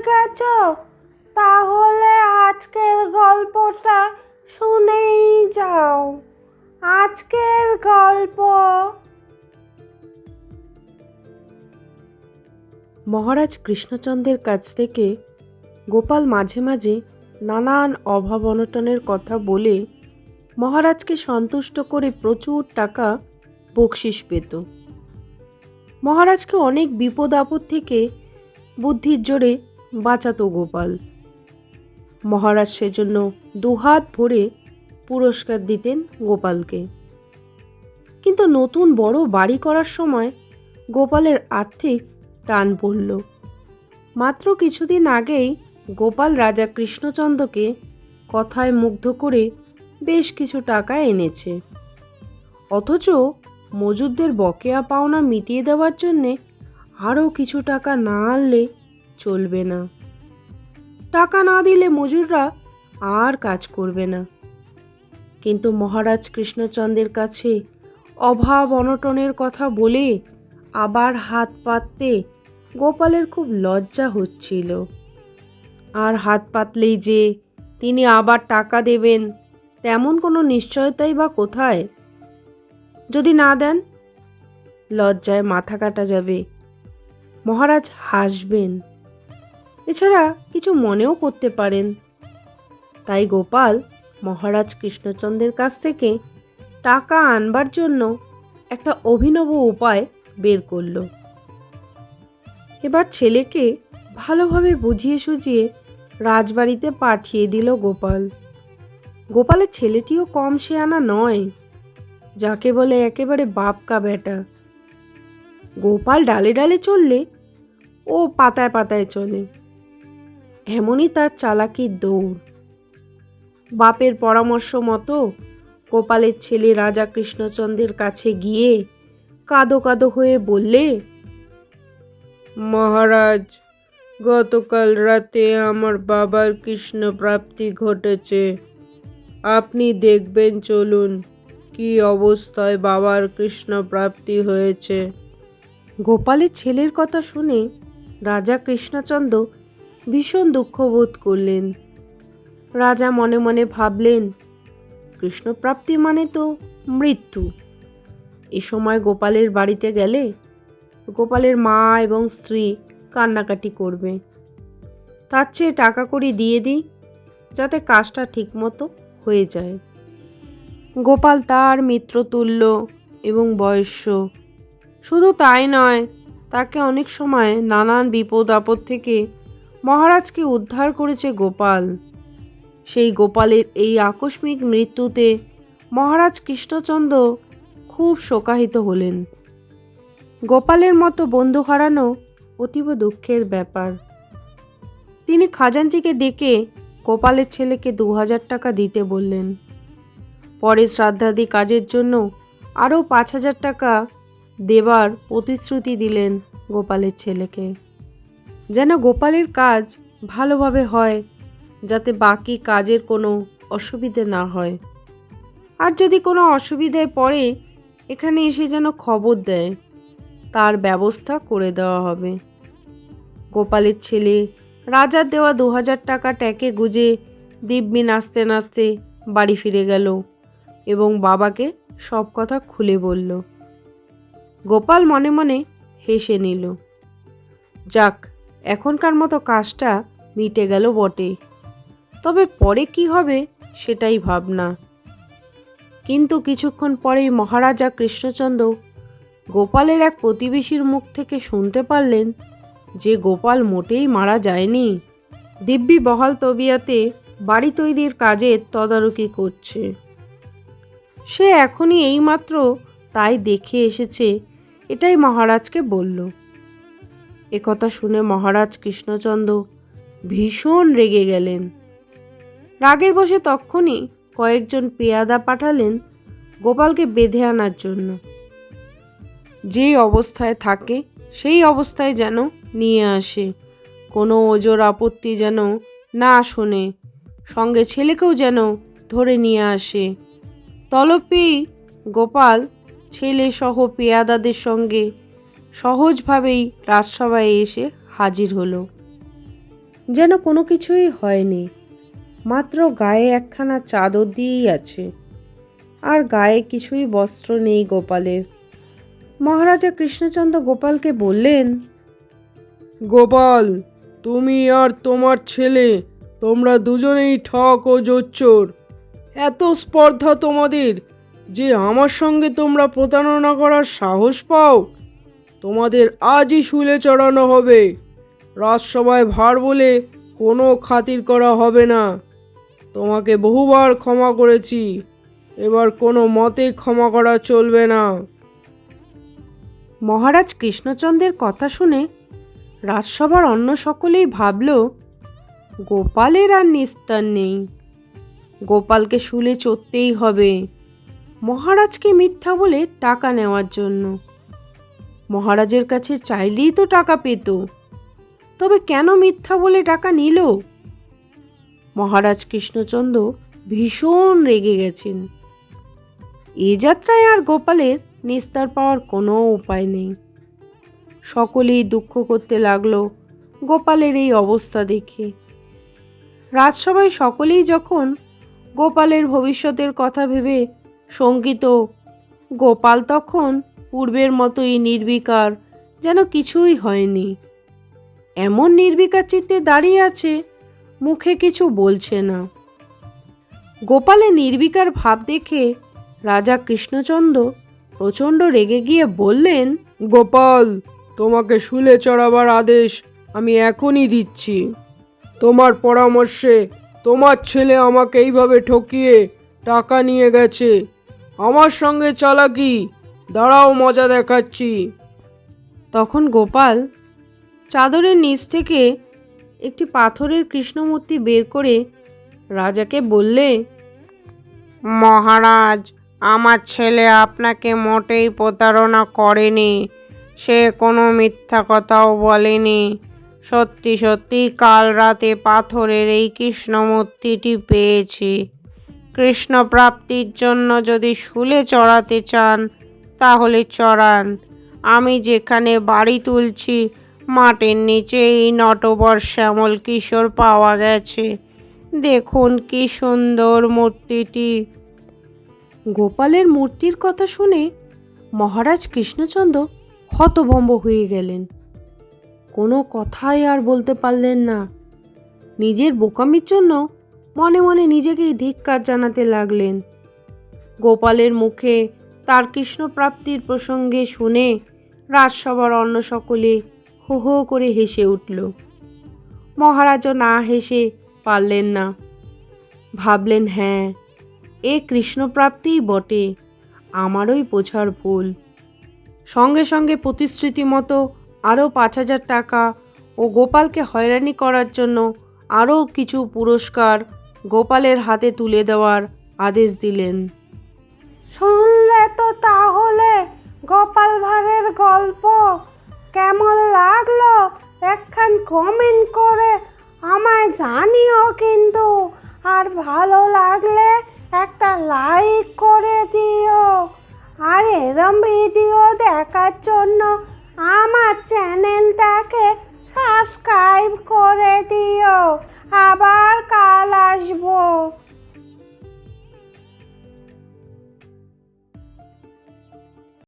গেছো তাহলে আজকের গল্পটা শুনেই যাও। আজকের গল্প। মহারাজ কৃষ্ণচন্দ্রের কাছ থেকে গোপাল মাঝে মাঝে নানান অভাব অনটনের কথা বলে মহারাজকে সন্তুষ্ট করে প্রচুর টাকা বকশিস পেত। মহারাজকে অনেক বিপদ আপদ থেকে বুদ্ধির জোরে বাঁচাতো গোপাল। মহারাজ সেজন্য দুহাত ভরে পুরস্কার দিতেন গোপালকে। কিন্তু নতুন বড় বাড়ি করার সময় গোপালের আর্থিক টান পড়ল। মাত্র কিছুদিন আগেই গোপাল রাজা কৃষ্ণচন্দ্রকে কথায় মুগ্ধ করে বেশ কিছু টাকা এনেছে। অথচ মজুরদের বকেয়া পাওনা মিটিয়ে দেওয়ার জন্যে আরও কিছু টাকা না আনলে চলবে না। টাকা না দিলে মজুররা আর কাজ করবে না। কিন্তু মহারাজ কৃষ্ণচন্দ্রের কাছে অভাব অনটনের কথা বলে আবার হাত পাততে গোপালের খুব লজ্জা হচ্ছিল। আর হাত পাতলেই যে তিনি আবার টাকা দেবেন, তেমন কোনো নিশ্চয়তাই বা কোথায়? যদি না দেন, লজ্জায় মাথা কাটা যাবে। মহারাজ হাসবেন। এছাড়া কিছু মনেও করতে পারেন। তাই গোপাল মহারাজ কৃষ্ণচন্দ্রের কাছ থেকে টাকা আনবার জন্য একটা অভিনব উপায় বের করল। এবার ছেলেকে ভালোভাবে বুঝিয়ে সুঝিয়ে রাজবাড়িতে পাঠিয়ে দিল গোপাল। গোপালের ছেলেটিও কম সে আনা নয়, যাকে বলে একেবারে বাপকা বেটা গোপাল ডালে ডালে চললে ও পাতায় পাতায় চলে। এমনই তার চালাকির দৌড়। বাপের পরামর্শ মতো গোপালের ছেলে রাজা কৃষ্ণচন্দ্রের কাছে গিয়ে কাদো কাদো হয়ে বললে, মহারাজ, গতকাল রাতে আমার বাবার কৃষ্ণ প্রাপ্তি ঘটেছে। আপনি দেখবেন, চলুন, কি অবস্থায় বাবার কৃষ্ণ প্রাপ্তি হয়েছে। গোপালের ছেলের কথা শুনে রাজা কৃষ্ণচন্দ্র ভীষণ দুঃখ বোধ করলেন। রাজা মনে মনে ভাবলেন, কৃষ্ণপ্রাপ্তি মানে তো মৃত্যু। এ সময় গোপালের বাড়িতে গেলে গোপালের মা এবং স্ত্রী কান্নাকাটি করবে। তার চেয়ে টাকা কড়ি দিয়ে দিই, যাতে কাজটা ঠিকমতো হয়ে যায়। গোপাল তার মিত্র তুল্য এবং বয়স্য। শুধু তাই নয়, তাকে অনেক সময় নানান বিপদ আপদ থেকে মহারাজকে উদ্ধার করেছে গোপাল। সেই গোপালের এই আকস্মিক মৃত্যুতে মহারাজ কৃষ্ণচন্দ্র খুব শোকাহিত হলেন। গোপালের মতো বন্ধু হারানো অতীব দুঃখের ব্যাপার। তিনি খাজাঞ্চিকে ডেকে গোপালের ছেলেকে দু হাজার টাকা দিতে বললেন। পরে শ্রাদ্ধাদি কাজের জন্য আরও পাঁচ হাজার টাকা দেবার প্রতিশ্রুতি দিলেন গোপালের ছেলেকে। যেন গোপালের কাজ ভালোভাবে হয়, যাতে বাকি কাজের কোনো অসুবিধে না হয়। আর যদি কোনো অসুবিধায় পড়ে, এখানে এসে যেন খবর দেয়, তার ব্যবস্থা করে দেওয়া হবে। গোপালের ছেলে রাজার দেওয়া দু হাজার টাকা ট্যাকে গুজে দিব্যি নাচতে নাচতে বাড়ি ফিরে গেল এবং বাবাকে সব কথা খুলে বলল। গোপাল মনে মনে হেসে নিল, যাক এখনকার মতো কাজটা মিটে গেল বটে। তবে পরে কি হবে সেটাই ভাবনা। কিন্তু কিছুক্ষণ পরেই মহারাজা কৃষ্ণচন্দ্র গোপালের এক প্রতিবেশীর মুখ থেকে শুনতে পারলেন যে গোপাল মোটেই মারা যায়নি। দিব্যি বহাল তবিয়াতে বাড়ি তৈরির কাজের তদারকি করছে। সে এখনই এইমাত্র তাই দেখে এসেছে, এটাই মহারাজকে বলল। একথা শুনে মহারাজ কৃষ্ণচন্দ্র ভীষণ রেগে গেলেন। রাগের বসে তক্ষণই কয়েকজন পেয়াদা পাঠালেন গোপালকে বেঁধে আনার জন্য। যে অবস্থায় থাকে, সেই অবস্থায় যেন নিয়ে আসে। কোনো ওজোর আপত্তি যেন না শোনে। সঙ্গে ছেলেকেও যেন ধরে নিয়ে আসে। তলপেই গোপাল ছেলে সহ পেয়াদাদের সঙ্গে সহজভাবেই রাজসভায় এসে হাজির হলো। যেন কোনো কিছুই হয়নি, মাত্র গায়ে একখানা চাদর দিয়েই আছে। আর গায়ে কিছুই বস্ত্র নেই গোপালের। মহারাজা কৃষ্ণচন্দ্র গোপালকে বললেন, গোপাল, তুমি আর তোমার ছেলে, তোমরা দুজনেই ঠক ও জোচ্চোর। এত স্পর্ধা তোমাদের, যে আমার সঙ্গে তোমরা প্রতারণা করার সাহস পাও? তোমাদের আজই শুলে চড়ানো হবে। রাজসভায় ভার বলে কোনো খাতির করা হবে না। তোমাকে বহুবার ক্ষমা করেছি, এবার কোনো মতে ক্ষমা করা চলবে না। মহারাজ কৃষ্ণচন্দ্রের কথা শুনে রাজসভার অন্য সকলেই ভাবল, গোপালের আর নিস্তার নেই। গোপালকে শুলে চড়তেই হবে। মহারাজকে মিথ্যা বলে টাকা নেওয়ার জন্য। মহারাজের কাছে চাইলেই তো টাকা পেত। তবে কেন মিথ্যা বলে টাকা নিল? মহারাজ কৃষ্ণচন্দ্র ভীষণ রেগে গেছেন। এ যাত্রায় আর গোপালের নিস্তার পাওয়ার কোনো উপায় নেই। সকলেই দুঃখ করতে লাগল গোপালের এই অবস্থা দেখে। রাজসভায় সকলেই যখন গোপালের ভবিষ্যতের কথা ভেবে শঙ্কিত, গোপাল তখন পূর্বের মতোই নির্বিকার, যেন কিছুই হয়নি। এমন নির্বিকার চিত্তে দাঁড়িয়ে আছে, মুখে কিছু বলছে না। গোপালের নির্বিকার ভাব দেখে রাজা কৃষ্ণচন্দ্র প্রচণ্ড রেগে গিয়ে বললেন, গোপাল, তোমাকে শুলে চড়াবার আদেশ আমি এখনই দিচ্ছি। তোমার পরামর্শে তোমার ছেলে আমাকে এইভাবে ঠকিয়ে টাকা নিয়ে গেছে। আমার সঙ্গে চালাকি দাঁড়াও মজা দেখাচ্ছি। তখন গোপাল চাদরের নিচ থেকে একটি পাথরের কৃষ্ণমূর্তি বের করে রাজাকে বললে মহারাজ আমার ছেলে আপনাকে মোটেই প্রতারণা করেনি। সে কোনো মিথ্যা কথাও বলেনি। সত্যি সত্যি কাল রাতে পাথরের এই কৃষ্ণমূর্তিটি পেয়েছি। কৃষ্ণ প্রাপ্তির জন্য যদি শুলে চড়াতে চান তাহলে চড়ান। আমি যেখানে বাড়ি তুলছি মাটির নিচে এই নটবর শ্যামল কিশোর পাওয়া গেছে। দেখুন কি সুন্দর মূর্তিটি। গোপালের মূর্তির কথা শুনে মহারাজ কৃষ্ণচন্দ্র হতভম্ব হয়ে গেলেন। কোনো কথাই আর বলতে পারলেন না। নিজের বোকামির জন্য মনে মনে নিজেকেই ধিক্কার জানাতে লাগলেন। গোপালের মুখে তার কৃষ্ণপ্রাপ্তির প্রসঙ্গে শুনে রাজসভার অন্য সকলে হো হো করে হেসে উঠল। মহারাজও না হেসে পারলেন না। ভাবলেন হ্যাঁ এ কৃষ্ণপ্রাপ্তিই বটে, আমারই বোঝার ভুল। সঙ্গে সঙ্গে প্রতিশ্রুতি মতো আরও পাঁচ হাজার টাকা ও গোপালকে হয়রানি করার জন্য আরও কিছু পুরস্কার গোপালের হাতে তুলে দেওয়ার আদেশ দিলেন। তাহলে গোপাল ভাঁড়ের গল্প কেমন লাগল? একখান কমেন্ট করে আমায় জানিও কিন্তু। আর ভালো লাগলে একটা লাইক করে দিও। আর এরম ভিডিও দেখার জন্য আমার চ্যানেলটাকে সাবস্ক্রাইব করে দিও। আবার